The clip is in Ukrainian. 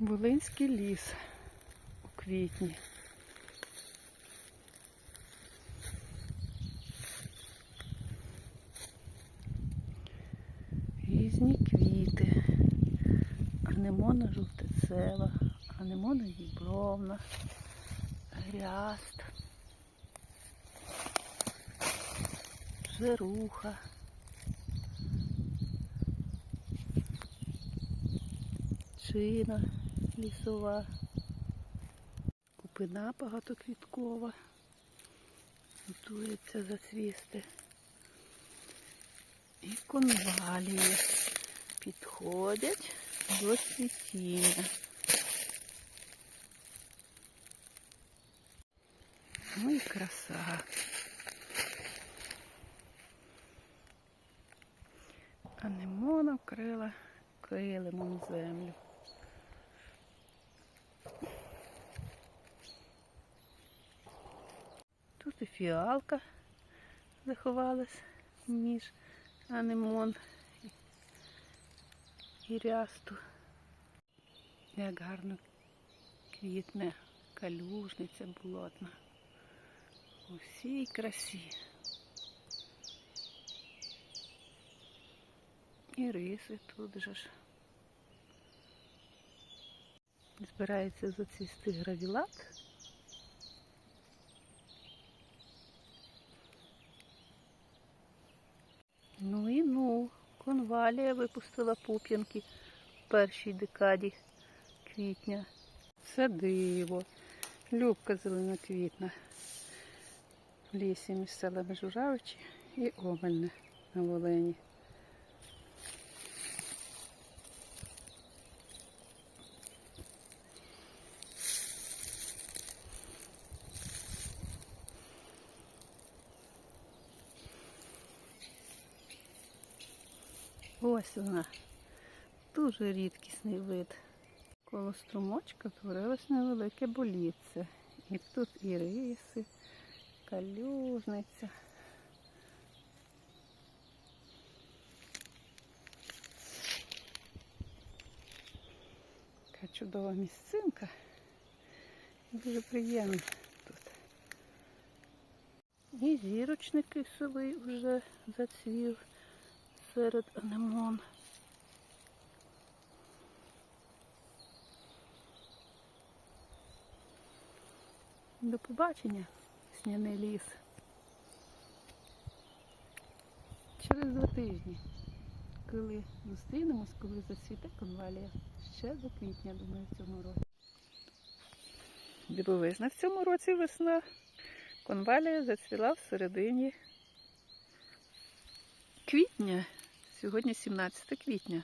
Волинський ліс у квітні. Різні квіти. Анемона жовтицева, анемона дібровна, гряст, жируха. Чина лісова, купина багатоквіткова, готується зацвісти. І конвалії підходять до цвітіння. Ну і краса. Анемона вкрила килимом землю. Тут і фіалка заховалась між анемон і рясту. Як гарно квітне калюжниця болотна. У всій красі. І риси тут же ж. Збирається зацвісти гравілат. Ну і ну, конвалія випустила пуп'янки в першій декаді квітня. Це диво. Любка зеленоквітна. В лісі між селами і Омельне на Волині. Ось вона. Дуже рідкісний вид. Коло струмочка творилось невелике болітце. І тут і риси, калюжниця. Така чудова місцинка. Дуже приємно тут. І зірочник кисовий вже зацвів серед анемон. До побачення, сняний ліс. Через два тижні, коли зустрінемось, коли зацвіте конвалія. Ще до квітня, думаю, в цьому році. Дивовижна в цьому році весна. Конвалія зацвіла в середині квітня. Сьогодні 17 квітня.